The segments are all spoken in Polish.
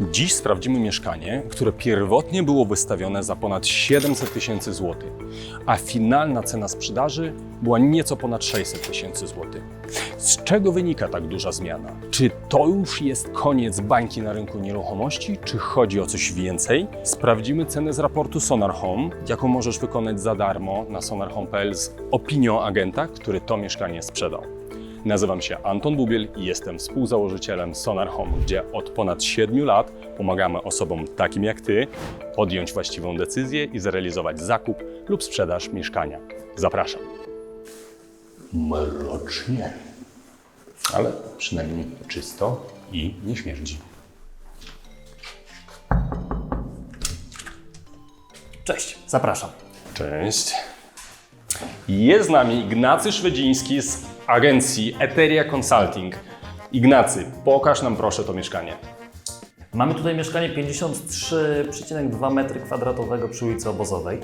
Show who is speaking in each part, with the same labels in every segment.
Speaker 1: Dziś sprawdzimy mieszkanie, które pierwotnie było wystawione za ponad 700 tysięcy złotych, a finalna cena sprzedaży była nieco ponad 600 tysięcy złotych. Z czego wynika tak duża zmiana? Czy to już jest koniec bańki na rynku nieruchomości, czy chodzi o coś więcej? Sprawdzimy cenę z raportu Sonar Home, jaką możesz wykonać za darmo na sonarhome.pl z opinią agenta, który to mieszkanie sprzedał. Nazywam się Anton Bubiel i jestem współzałożycielem Sonar Home, gdzie od ponad 7 lat pomagamy osobom takim jak Ty podjąć właściwą decyzję i zrealizować zakup lub sprzedaż mieszkania. Zapraszam. Mrocznie, ale przynajmniej czysto i nie śmierdzi.
Speaker 2: Cześć, zapraszam.
Speaker 1: Cześć. Jest z nami Ignacy Szwedziński z agencji Eteria Consulting. Ignacy, pokaż nam proszę to mieszkanie.
Speaker 2: Mamy tutaj mieszkanie 53,2 m2 przy ulicy Obozowej.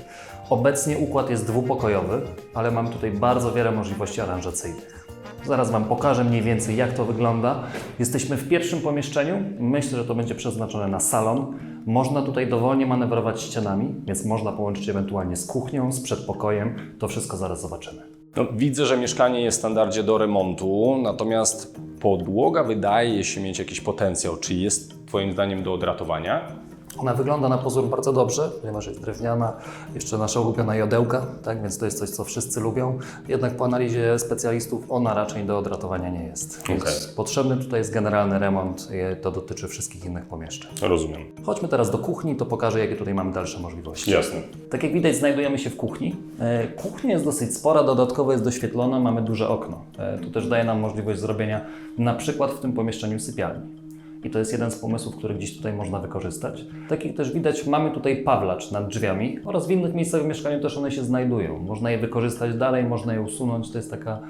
Speaker 2: Obecnie układ jest dwupokojowy, ale mam tutaj bardzo wiele możliwości aranżacyjnych. Zaraz Wam pokażę mniej więcej jak to wygląda. Jesteśmy w pierwszym pomieszczeniu. Myślę, że to będzie przeznaczone na salon. Można tutaj dowolnie manewrować ścianami, więc można połączyć ewentualnie z kuchnią, z przedpokojem. To wszystko zaraz zobaczymy.
Speaker 1: No, widzę, że mieszkanie jest w standardzie do remontu, natomiast podłoga wydaje się mieć jakiś potencjał. Czy jest Twoim zdaniem do odratowania?
Speaker 2: Ona wygląda na pozór bardzo dobrze, ponieważ jest drewniana, jeszcze nasza ulubiona jodełka, tak, więc to jest coś, co wszyscy lubią. Jednak po analizie specjalistów ona raczej do odratowania nie jest. Więc
Speaker 1: Okej.
Speaker 2: potrzebny tutaj jest generalny remont to dotyczy wszystkich innych pomieszczeń.
Speaker 1: Rozumiem.
Speaker 2: Chodźmy teraz do kuchni, to pokażę, jakie tutaj mamy dalsze możliwości.
Speaker 1: Jasne.
Speaker 2: Tak jak widać, znajdujemy się w kuchni. E, Kuchnia jest dosyć spora, dodatkowo jest doświetlona, mamy duże okno. E, Tu też daje nam możliwość zrobienia na przykład w tym pomieszczeniu sypialni. I to jest jeden z pomysłów, który gdzieś tutaj można wykorzystać. Tak jak też widać, mamy tutaj pawlacz nad drzwiami oraz w innych miejscach w mieszkaniu też one się znajdują. Można je wykorzystać dalej, można je usunąć. To jest taka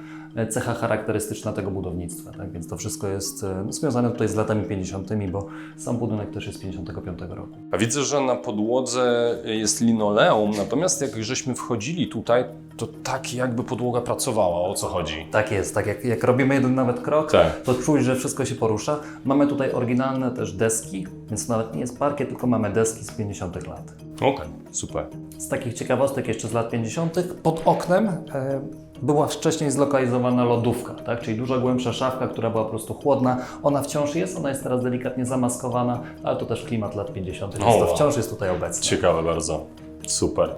Speaker 2: cecha charakterystyczna tego budownictwa. Tak? Więc to wszystko jest e, związane tutaj z latami 50., bo sam budynek też jest z 55 roku.
Speaker 1: A widzę, że na podłodze jest linoleum, natomiast jak żeśmy wchodzili tutaj, to tak jakby podłoga pracowała. O co chodzi?
Speaker 2: Tak jest, tak jak, jak robimy jeden nawet krok,
Speaker 1: Tak.
Speaker 2: to czuć, że wszystko się porusza. Mamy tutaj oryginalne też deski, więc nawet nie jest parkiet, tylko mamy deski z 50 lat.
Speaker 1: Okej, super.
Speaker 2: Z takich ciekawostek jeszcze z lat 50. pod oknem e, była wcześniej zlokalizowana lodówka, tak? czyli dużo głębsza szafka, która była po prostu chłodna. Ona wciąż jest, ona jest teraz delikatnie zamaskowana, ale to też klimat lat 50., więc to wciąż jest tutaj obecne.
Speaker 1: Ciekawe bardzo. Super.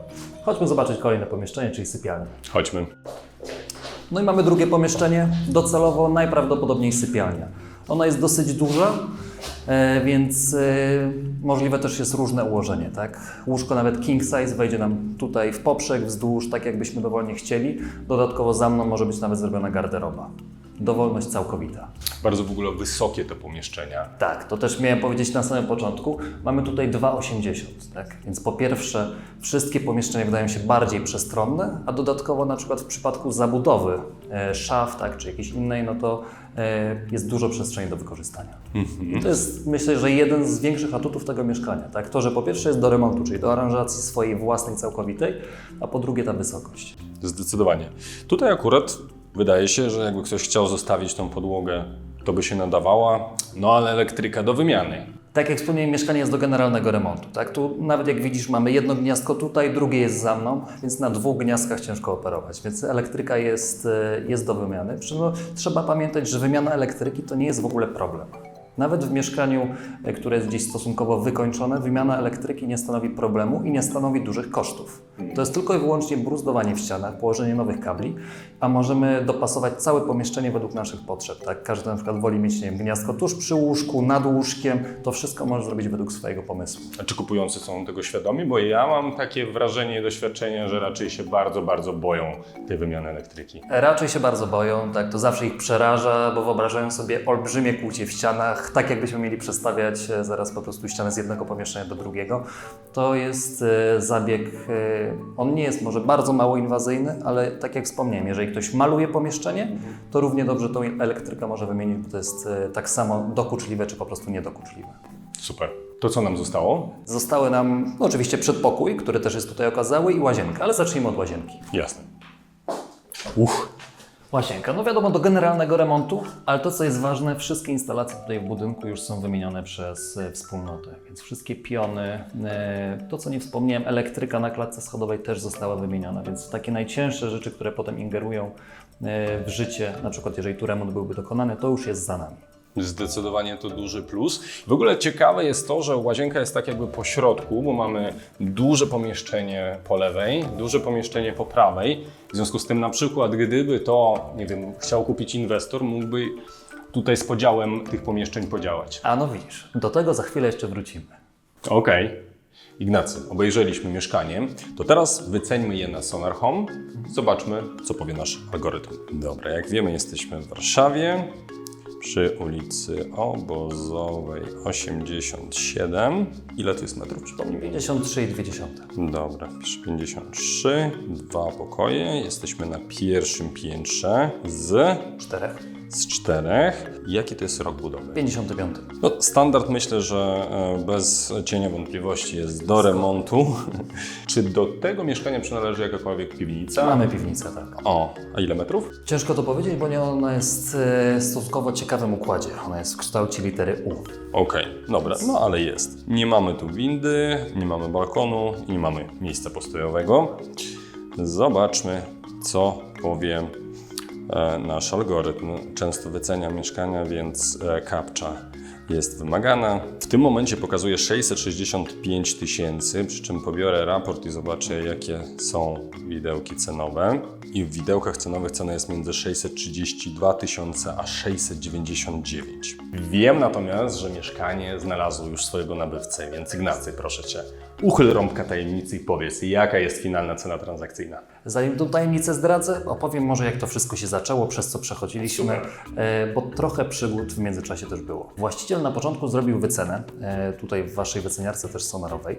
Speaker 2: Chodźmy zobaczyć kolejne pomieszczenie, czyli sypialnię.
Speaker 1: Chodźmy.
Speaker 2: No i mamy drugie pomieszczenie, docelowo najprawdopodobniej sypialnia. Ona jest dosyć duża, więc e, możliwe też jest różne ułożenie. Tak? Łóżko nawet king size wejdzie nam tutaj w poprzek, wzdłuż, tak jakbyśmy dowolnie chcieli. Dodatkowo za mną może być nawet zrobiona garderoba. Dowolność całkowita.
Speaker 1: Bardzo w ogóle wysokie te pomieszczenia.
Speaker 2: Tak, to też miałem powiedzieć na samym początku. Mamy tutaj 2,80, tak? Więc po pierwsze, wszystkie pomieszczenia wydają się bardziej przestronne, a dodatkowo na przykład w przypadku zabudowy e, szaf, tak, czy jakiejś innej, no to e, jest dużo przestrzeni do wykorzystania. I to jest, myślę, że jeden z większych atutów tego mieszkania, tak? To, że po pierwsze jest do remontu, czyli do aranżacji swojej własnej, całkowitej, a po drugie ta wysokość.
Speaker 1: Zdecydowanie. Tutaj akurat wydaje się, że jakby ktoś chciał zostawić tą podłogę, to by się nadawała, no ale elektryka do wymiany.
Speaker 2: Tak jak wspomniałem, mieszkanie jest do generalnego remontu. Tak? Tu nawet jak widzisz, mamy jedno gniazdko tutaj, drugie jest za mną, więc na dwóch gniazdkach ciężko operować. Więc elektryka jest, e, jest do wymiany. Przy no, trzeba pamiętać, że wymiana elektryki to nie jest w ogóle problem. Nawet w mieszkaniu, e, które jest gdzieś stosunkowo wykończone, wymiana elektryki nie stanowi problemu i nie stanowi dużych kosztów. To jest tylko i wyłącznie bruzdowanie w ścianach, położenie nowych kabli, a możemy dopasować całe pomieszczenie według naszych potrzeb. Tak? Każdy na przykład woli mieć nie wiem, gniazdko tuż przy łóżku, nad łóżkiem. To wszystko może zrobić według swojego pomysłu.
Speaker 1: A czy kupujący są tego świadomi? Bo ja mam takie wrażenie i doświadczenie, że raczej się bardzo, bardzo boją tej wymiany elektryki.
Speaker 2: Raczej się bardzo boją, tak? to zawsze ich przeraża, bo wyobrażają sobie olbrzymie kłucie w ścianach, tak jakbyśmy mieli przestawiać e, zaraz po prostu ścianę z jednego pomieszczenia do drugiego. To jest e, zabieg, e, on nie jest może bardzo mało inwazyjny, ale tak jak wspomniałem, jeżeli ktoś maluje pomieszczenie, to równie dobrze tą elektrykę może wymienić, bo to jest tak samo dokuczliwe, czy po prostu niedokuczliwe.
Speaker 1: Super. To co nam zostało?
Speaker 2: Zostały nam no, oczywiście przedpokój, który też jest tutaj okazały i łazienka, ale zacznijmy od łazienki.
Speaker 1: Jasne. Uch,
Speaker 2: Łazienka, no wiadomo, do generalnego remontu, ale to co jest ważne, wszystkie instalacje tutaj w budynku już są wymienione przez e, wspólnotę, więc wszystkie piony, e, to co nie wspomniałem, elektryka na klatce schodowej też została wymieniona, więc takie najcięższe rzeczy, które potem ingerują e, w życie, na przykład jeżeli tu remont byłby dokonany, to już jest za nami.
Speaker 1: Zdecydowanie to duży plus. W ogóle ciekawe jest to, że łazienka jest tak jakby po środku, bo mamy duże pomieszczenie po lewej, duże pomieszczenie po prawej. W związku z tym na przykład gdyby to, nie wiem, chciał kupić inwestor, mógłby tutaj z podziałem tych pomieszczeń podziałać.
Speaker 2: A no widzisz, do tego za chwilę jeszcze wrócimy.
Speaker 1: Okej. Ignacy, obejrzeliśmy mieszkanie, to teraz wyceńmy je na Sonar Home. Zobaczmy, co powie nasz algorytm. Dobra, jak wiemy, jesteśmy w Warszawie przy ulicy Obozowej 87. Ile tu jest metrów? Przypomnij mi.
Speaker 2: 53,2.
Speaker 1: Dobra, piszę 53, dwa pokoje. Jesteśmy na pierwszym piętrze z,
Speaker 2: Czterech?
Speaker 1: Z czterech. Jaki to jest rok budowy?
Speaker 2: 55.
Speaker 1: No, standard myślę, że e, bez cienia wątpliwości jest do remontu. Czy do tego mieszkania przynależy jakakolwiek piwnica?
Speaker 2: Mamy piwnicę, tak.
Speaker 1: O, a ile metrów?
Speaker 2: Ciężko to powiedzieć, bo nie ona jest e, w stosunkowo ciekawym układzie. Ona jest w kształcie litery U.
Speaker 1: Okej, dobra, no ale jest. Nie mamy tu windy, nie mamy balkonu i nie mamy miejsca postojowego. Zobaczmy, co powie e, nasz algorytm. Często wycenia mieszkania, więc e, captcha jest wymagana. W tym momencie pokazuje 665 tysięcy, przy czym pobiorę raport i zobaczę, jakie są widełki cenowe. I w widełkach cenowych cena jest między 632 tysiące a 699. Wiem natomiast, że mieszkanie znalazło już swojego nabywcę, więc Ignacy, proszę Cię, uchyl rąbka tajemnicy i powiedz, jaka jest finalna cena transakcyjna.
Speaker 2: Zanim tą tajemnicę zdradzę, opowiem może jak to wszystko się zaczęło, przez co przechodziliśmy, e, bo trochę przygód w międzyczasie też było. Właściciel na początku zrobił wycenę, e, tutaj w Waszej wyceniarce też sonarowej,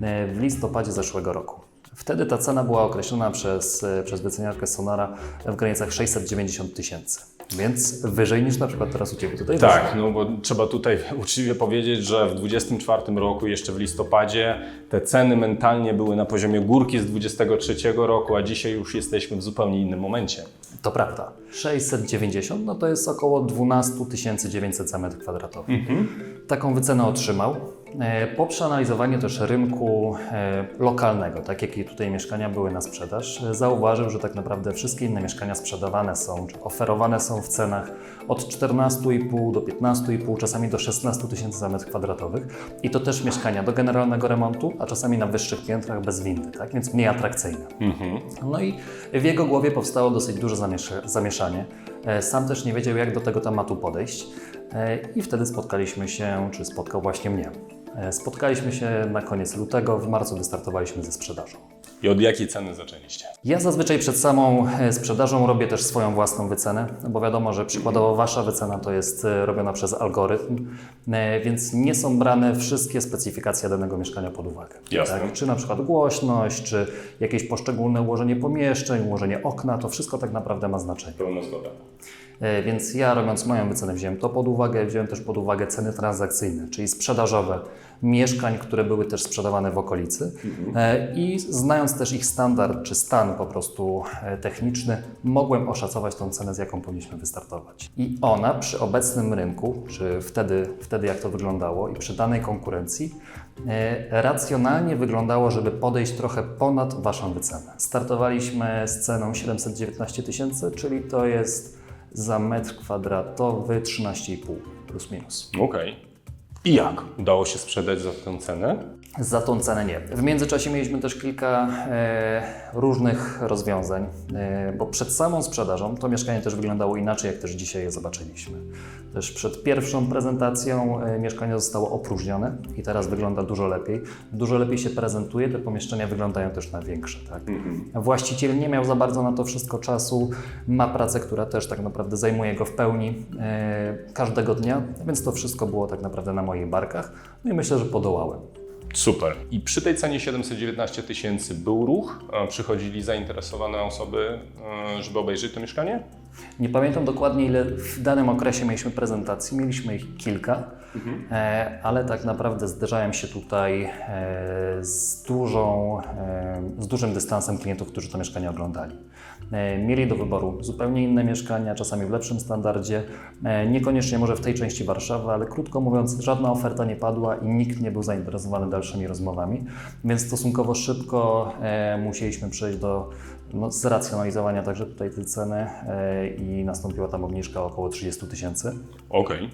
Speaker 2: e, w listopadzie zeszłego roku. Wtedy ta cena była określona przez, e, przez wyceniarkę Sonara w granicach 690 tysięcy, więc wyżej niż na przykład teraz u Ciebie tutaj.
Speaker 1: Tak, no bo trzeba tutaj uczciwie powiedzieć, że w 24 roku, jeszcze w listopadzie, te ceny mentalnie były na poziomie górki z 23 roku, a dzisiaj już jesteśmy w zupełnie innym momencie.
Speaker 2: To prawda. 690 no to jest około 12 900 za metr kwadratowy. Taką wycenę otrzymał. E, Po przeanalizowaniu też rynku e, lokalnego, tak jakie tutaj mieszkania były na sprzedaż, e, zauważył, że tak naprawdę wszystkie inne mieszkania sprzedawane są, czy oferowane są w cenach od 14,5 do 15,5, czasami do 16 tysięcy za metr kwadratowych. I to też mieszkania do generalnego remontu, a czasami na wyższych piętrach bez windy, tak? więc mniej atrakcyjne. No i w jego głowie powstało dosyć duże zamiesz- zamieszanie. Sam też nie wiedział, jak do tego tematu podejść. I wtedy spotkaliśmy się, czy spotkał właśnie mnie. E, Spotkaliśmy się na koniec lutego, w marcu wystartowaliśmy ze sprzedażą.
Speaker 1: I od jakiej ceny zaczęliście?
Speaker 2: Ja zazwyczaj przed samą e, sprzedażą robię też swoją własną wycenę, bo wiadomo, że przykładowo Wasza wycena to jest e, robiona przez algorytm, więc nie są brane wszystkie specyfikacje danego mieszkania pod uwagę.
Speaker 1: Jasne.
Speaker 2: Tak? Czy na przykład głośność, czy jakieś poszczególne ułożenie pomieszczeń, ułożenie okna, to wszystko tak naprawdę ma znaczenie.
Speaker 1: Pełna zgoda.
Speaker 2: E, Więc ja robiąc moją wycenę wziąłem to pod uwagę, wziąłem też pod uwagę ceny transakcyjne, czyli sprzedażowe mieszkań, które były też sprzedawane w okolicy E, i znając też ich standard czy stan po prostu e, techniczny, mogłem oszacować tą cenę, z jaką powinniśmy wystartować. I ona przy obecnym rynku, czy wtedy, wtedy jak to wyglądało i przy danej konkurencji, racjonalnie wyglądało, żeby podejść trochę ponad Waszą wycenę. Startowaliśmy z ceną 719 tysięcy, czyli to jest za metr kwadratowy 13,5 plus minus.
Speaker 1: Okej. I jak? Udało się sprzedać za tę cenę?
Speaker 2: Za tą cenę nie. W międzyczasie mieliśmy też kilka e, różnych rozwiązań, e, bo przed samą sprzedażą to mieszkanie też wyglądało inaczej, jak też dzisiaj je zobaczyliśmy. Też przed pierwszą prezentacją e, mieszkanie zostało opróżnione i teraz wygląda dużo lepiej. Dużo lepiej się prezentuje, te pomieszczenia wyglądają też na większe. Tak? Właściciel nie miał za bardzo na to wszystko czasu, ma pracę, która też tak naprawdę zajmuje go w pełni e, każdego dnia, więc to wszystko było tak naprawdę na moich barkach. No i myślę, że podołałem.
Speaker 1: Super. I przy tej cenie 719 tysięcy był ruch? Przychodzili zainteresowane osoby, e, żeby obejrzeć to mieszkanie?
Speaker 2: Nie pamiętam dokładnie, ile w danym okresie mieliśmy prezentacji. Mieliśmy ich kilka, e, ale tak naprawdę zderzałem się tutaj e, z, dużą, e, z dużym dystansem klientów, którzy to mieszkanie oglądali. Mieli do wyboru zupełnie inne mieszkania, czasami w lepszym standardzie, niekoniecznie może w tej części Warszawy, ale krótko mówiąc, żadna oferta nie padła i nikt nie był zainteresowany dalszymi rozmowami, więc stosunkowo szybko musieliśmy przejść do no, zracjonalizowania także tutaj tej ceny e, i nastąpiła tam obniżka około 30 tysięcy.
Speaker 1: Okej.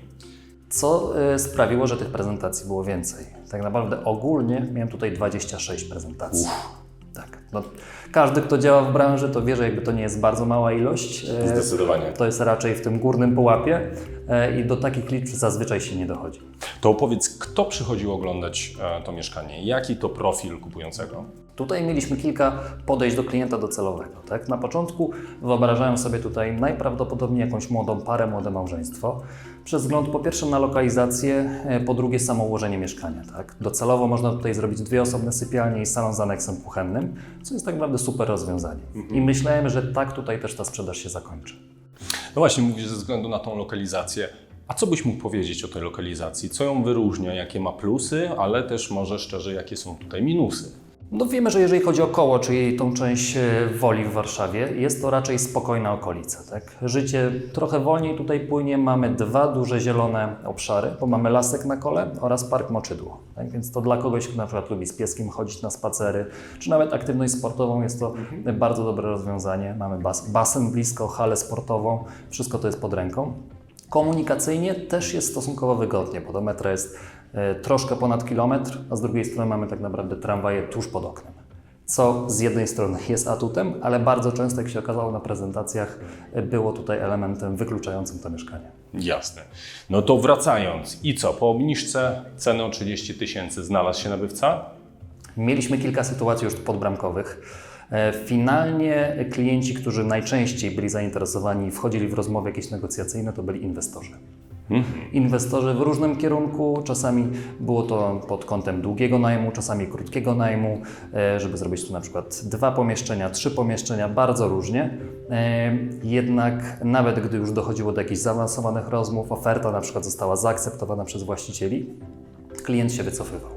Speaker 2: Co e, sprawiło, że tych prezentacji było więcej. Tak naprawdę ogólnie miałem tutaj 26 prezentacji. Tak. No, każdy, kto działa w branży, to wie, że jakby to nie jest bardzo mała ilość. e,
Speaker 1: Zdecydowanie.
Speaker 2: To jest raczej w tym górnym pułapie i do takich liczb zazwyczaj się nie dochodzi.
Speaker 1: To opowiedz, kto przychodził oglądać to mieszkanie? Jaki to profil kupującego?
Speaker 2: Tutaj mieliśmy kilka podejść do klienta docelowego. Tak? Na początku wyobrażałem sobie tutaj najprawdopodobniej jakąś młodą parę, młode małżeństwo. Przez wzgląd po pierwsze na lokalizację, e, po drugie samo ułożenie mieszkania. Tak? Docelowo można tutaj zrobić dwie osobne sypialnie i salon z aneksem kuchennym, co jest tak naprawdę super rozwiązanie. I myślałem, że tak tutaj też ta sprzedaż się zakończy.
Speaker 1: No właśnie, mówisz ze względu na tą lokalizację. A co byś mógł powiedzieć o tej lokalizacji? Co ją wyróżnia? Jakie ma plusy, ale też może szczerze, jakie są tutaj minusy?
Speaker 2: No wiemy, że jeżeli chodzi o koło, czyli tą część e, Woli w Warszawie, jest to raczej spokojna okolica. Tak? Życie trochę wolniej tutaj płynie. Mamy dwa duże zielone obszary, bo mamy lasek na kole oraz park Moczydło. Tak? Więc to dla kogoś, kto na przykład lubi z pieskiem chodzić na spacery, czy nawet aktywność sportową, jest to bardzo dobre rozwiązanie. Mamy bas basen blisko, halę sportową, wszystko to jest pod ręką. Komunikacyjnie też jest stosunkowo wygodnie, bo do metra jest troszkę ponad kilometr, a z drugiej strony mamy tak naprawdę tramwaje tuż pod oknem. Co z jednej strony jest atutem, ale bardzo często, jak się okazało na prezentacjach, e, było tutaj elementem wykluczającym to mieszkanie.
Speaker 1: Jasne. No to wracając. I co? Po obniżce ceny o 30 tysięcy znalazł się nabywca?
Speaker 2: Mieliśmy kilka sytuacji już podbramkowych. E, Finalnie klienci, którzy najczęściej byli zainteresowani wchodzili w rozmowy jakieś negocjacyjne, to byli inwestorzy. Inwestorzy w różnym kierunku, czasami było to pod kątem długiego najmu, czasami krótkiego najmu, e, żeby zrobić tu na przykład dwa pomieszczenia, trzy pomieszczenia, bardzo różnie. E, Jednak nawet gdy już dochodziło do jakichś zaawansowanych rozmów, oferta na przykład została zaakceptowana przez właścicieli, klient się wycofywał.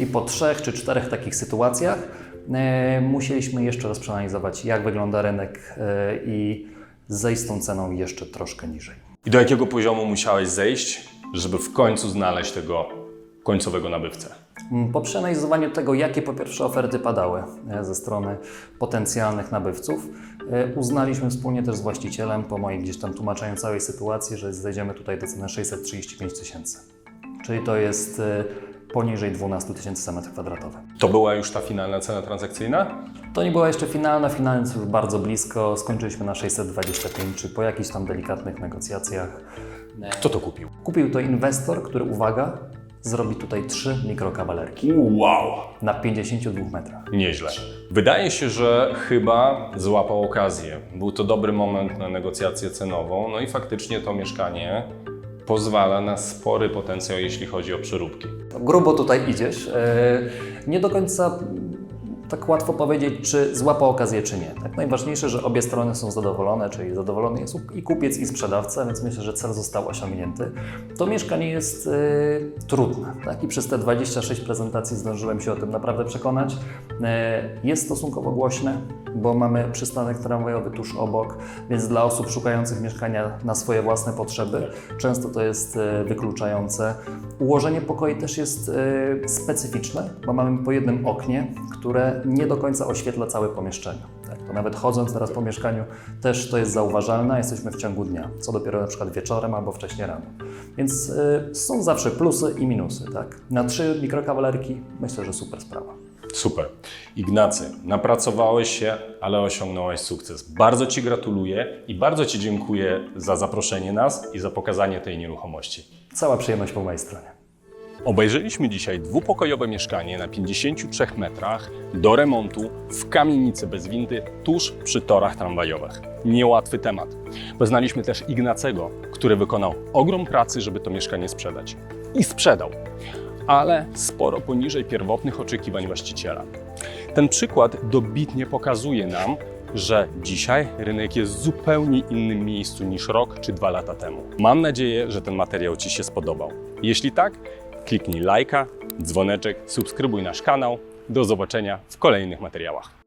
Speaker 2: I po trzech czy czterech takich sytuacjach e, musieliśmy jeszcze raz przeanalizować, jak wygląda rynek i zejść z tą ceną jeszcze troszkę niżej.
Speaker 1: I do jakiego poziomu musiałeś zejść, żeby w końcu znaleźć tego końcowego nabywcę?
Speaker 2: Po przeanalizowaniu tego, jakie po pierwsze oferty padały e, ze strony potencjalnych nabywców, e, uznaliśmy wspólnie też z właścicielem, po moim gdzieś tam tłumaczeniu całej sytuacji, że zejdziemy tutaj do ceny 635 tysięcy. Czyli to jest e, poniżej 12 tysięcy za metr kwadratowy.
Speaker 1: To była już ta finalna cena transakcyjna?
Speaker 2: To nie była jeszcze finalna, finalna jest już bardzo blisko. Skończyliśmy na 625, czy po jakichś tam delikatnych negocjacjach.
Speaker 1: Kto to kupił?
Speaker 2: Kupił to inwestor, który, uwaga, zrobi tutaj trzy mikrokawalerki
Speaker 1: Wow!
Speaker 2: na 52 metrach.
Speaker 1: Nieźle. Wydaje się, że chyba złapał okazję. Był to dobry moment na negocjację cenową, no i faktycznie to mieszkanie pozwala na spory potencjał, jeśli chodzi o przeróbki.
Speaker 2: Grubo tutaj idziesz. E, Nie do końca tak łatwo powiedzieć, czy złapał okazję, czy nie. Tak najważniejsze, że obie strony są zadowolone, czyli zadowolony jest i kupiec, i sprzedawca, więc myślę, że cel został osiągnięty. To mieszkanie jest e, trudne. Tak? I przez te 26 prezentacji zdążyłem się o tym naprawdę przekonać. E, jest stosunkowo głośne, bo mamy przystanek tramwajowy tuż obok, więc dla osób szukających mieszkania na swoje własne potrzeby często to jest e, wykluczające. Ułożenie pokoi też jest e, specyficzne, bo mamy po jednym oknie, które nie do końca oświetla całe pomieszczenie. Tak, to nawet chodząc teraz po mieszkaniu też to jest zauważalne, a jesteśmy w ciągu dnia, co dopiero na przykład wieczorem albo wcześnie rano. Więc e, są zawsze plusy i minusy. Tak? Na trzy mikrokawalerki myślę, że super sprawa.
Speaker 1: Super. Ignacy, napracowałeś się, ale osiągnąłeś sukces. Bardzo Ci gratuluję i bardzo Ci dziękuję za zaproszenie nas i za pokazanie tej nieruchomości.
Speaker 2: Cała przyjemność po mojej stronie.
Speaker 1: Obejrzeliśmy dzisiaj dwupokojowe mieszkanie na 53 metrach do remontu w kamienicy bez windy tuż przy torach tramwajowych. Niełatwy temat. Poznaliśmy też Ignacego, który wykonał ogrom pracy, żeby to mieszkanie sprzedać. I sprzedał, ale sporo poniżej pierwotnych oczekiwań właściciela. Ten przykład dobitnie pokazuje nam, że dzisiaj rynek jest w zupełnie innym miejscu niż rok czy dwa lata temu. Mam nadzieję, że ten materiał Ci się spodobał. Jeśli tak, kliknij lajka, dzwoneczek, subskrybuj nasz kanał. Do zobaczenia w kolejnych materiałach.